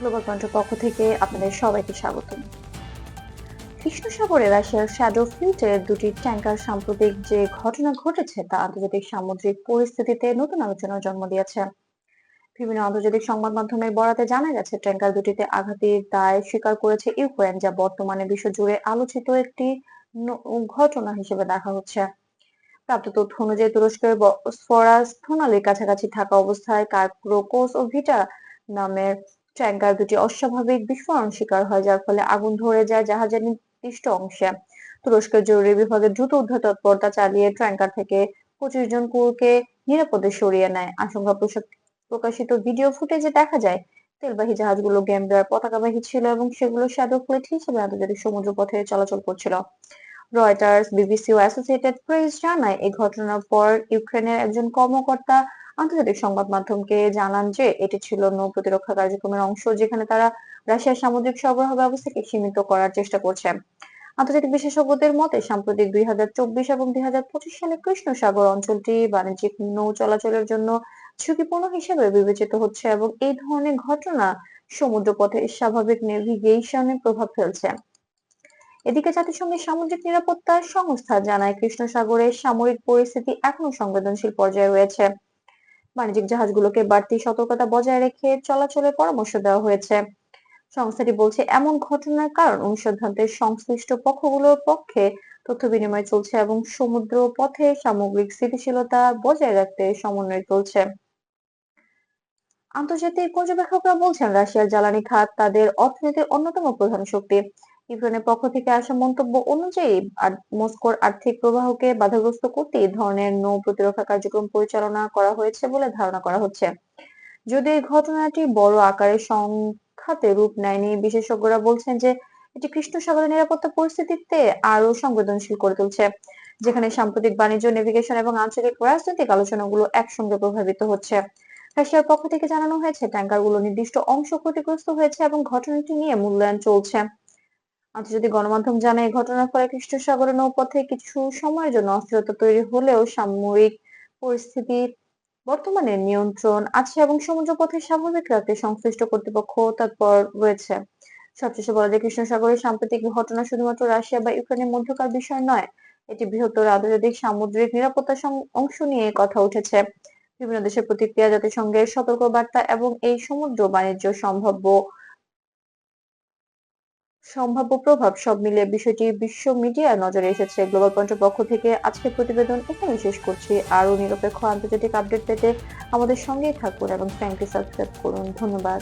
Global পয়েন্টের পক্ষ থেকে আপনাদের সবাইকে স্বাগত কৃষ্ণ সাগরে রাশিয়ার শ্যাডো ফ্লিটের দুটি ট্যাঙ্কার সাম্প্রতিক যে ঘটনা ঘটেছে তা আন্তর্জাতিক সামুদ্রিক পরিস্থিতিতে নতুন আলোচনার জন্ম দিয়েছে। বিভিন্ন আন্তর্জাতিক সংবাদ মাধ্যমের বরাতে জানা গেছে, ট্যাঙ্কার দুটিতে আঘাতের দায় স্বীকার করেছে ইউক্রেন, যা বর্তমানে বিশ্বজুড়ে আলোচিত একটি ঘটনা হিসেবে দেখা হচ্ছে। প্রাপ্ত তথ্য অনুযায়ী তুরস্কের বসফরাস প্রণালীর কাছাকাছি থাকা অবস্থায় কার্ক্রোকোস ও ভিটা নামের ট্যাঙ্কার দুটি অস্বাভাবিক বিস্ফোরণ শিকার হয়, যার ফলে আগুন ধরে যায় জাহাজের নির্দিষ্ট অংশে। তুরস্কের জরুরি বিভাগে দ্রুত উদ্ধার তৎপরতা চালিয়ে ট্যাঙ্কার থেকে পঁচিশ জন ক্রুকে নিরাপদে সরিয়ে নেয়। আশঙ্কা প্রকাশিত ভিডিও ফুটেজে দেখা যায়, তেলবাহী জাহাজগুলো গ্যাম্বিয়ার পতাকাবাহী ছিল এবং সেগুলো শ্যাডো ফ্লিট হিসেবে আন্তর্জাতিক সমুদ্র পথে চলাচল করছিল। রয়টার্স, বিবিসি ও অ্যাসোসিয়েটেড প্রেস জানায়, এই ঘটনার পর ইউক্রেনের একজন কর্মকর্তা আন্তর্জাতিক সংবাদ মাধ্যমকে জানান যে, এটি ছিল নৌ প্রতিরক্ষা কার্যক্রমের অংশ যেখানে তারা রাশিয়ার সামুদ্রিক সরবরাহ ব্যবস্থাকে সীমিত করার চেষ্টা করছে আন্তর্জাতিক বিশেষজ্ঞদের মতে, সাম্প্রতিক দুই হাজার চব্বিশ এবং দুই হাজার পঁচিশ সালে কৃষ্ণ সাগর অঞ্চলটি বাণিজ্যিক নৌ চলাচলের জন্য ঝুঁকিপূর্ণ হিসেবে বিবেচিত হচ্ছে এবং এই ধরনের ঘটনা সমুদ্রপথে স্বাভাবিক নেভিগেশনে প্রভাব ফেলছে। এদিকে জাতিসংঘের সামুদ্রিক নিরাপত্তা সংস্থা জানায় কৃষ্ণ সাগরের সামরিক পরিস্থিতি এখনও সংবেদনশীল পর্যায়ে রয়েছে। বাণিজ্যিক জাহাজগুলোকে বাড়তি সতর্কতা বজায় রেখে চলাচলের পরামর্শ দেওয়া হয়েছে। সংস্থাটি বলছে, এমন ঘটনার কারণ অনুসন্ধানতে সংশ্লিষ্ট পক্ষগুলোর পক্ষে তথ্য বিনিময় চলছে এবং সমুদ্র পথে সামগ্রিক স্থিতিশীলতা বজায় রাখতে সমন্বয় চলছে। আন্তর্জাতিক পর্যবেক্ষকরা বলছেন, রাশিয়ার জ্বালানি খাত তাদের অর্থনীতির অন্যতম প্রধান শক্তি। ইউক্রেনের পক্ষ থেকে আসা মন্তব্য অনুযায়ী মস্কোর আর্থিক প্রবাহকে বাধাগ্রস্ত করতে এই ধরনের নৌ প্রতিরক্ষা কার্যক্রম পরিচালনা করা হয়েছে বলে ধারণা করা হচ্ছে। যদি এই ঘটনাটি বড় আকারের সংঘাতে রূপ নেয়নি, বিশেষজ্ঞরা বলছেন যে এটি কৃষ্ণ সাগরের নিরাপত্তা পরিস্থিতিতে আরও সংবেদনশীল করে তুলছে, যেখানে সাম্প্রতিক বাণিজ্য, নেভিগেশন এবং আঞ্চলিক রাজনৈতিক আলোচনাগুলো একসঙ্গে প্রভাবিত হচ্ছে। রাশিয়ার পক্ষ থেকে জানানো হয়েছে, ট্যাঙ্কারগুলো নির্দিষ্ট অংশ ক্ষতিগ্রস্ত হয়েছে এবং ঘটনাটি নিয়ে মূল্যায়ন চলছে। আন্তর্জাতিক গণমাধ্যম জানায় ঘটনার ফলে কৃষ্ণ সাগরের নৌপথে কিছু সময়ের জন্য অস্থিরতা তৈরি হলেও সামরিক পরিস্থিতি, বর্তমানে নিয়ন্ত্রণ আছে এবং সমুদ্র পথে স্বাভাবিক রাখতে সংশ্লিষ্ট কর্তৃপক্ষ তৎপর রয়েছে। সবশেষে বলা যায় কৃষ্ণ সাগরের সাম্প্রতিক ঘটনা শুধুমাত্র রাশিয়া বা ইউক্রেনের মধ্যকার বিষয় নয়, এটি বৃহত্তর আন্তর্জাতিক সামুদ্রিক নিরাপত্তা অংশ নিয়ে কথা উঠেছে। বিভিন্ন দেশের প্রতিক্রিয়া, জাতিসংঘের সতর্ক বার্তা এবং এই সমুদ্র বাণিজ্য সম্ভাব্য সম্ভাব্য প্রভাব সব মিলিয়ে বিষয়টি বিশ্ব মিডিয়ার নজরে এসেছে। গ্লোবাল পয়েন্টের পক্ষ থেকে আজকের প্রতিবেদন এখানে শেষ করছি। আরও নিরপেক্ষ আন্তর্জাতিক আপডেট পেতে আমাদের সঙ্গেই থাকুন এবং চ্যানেলটি সাবস্ক্রাইব করুন। ধন্যবাদ।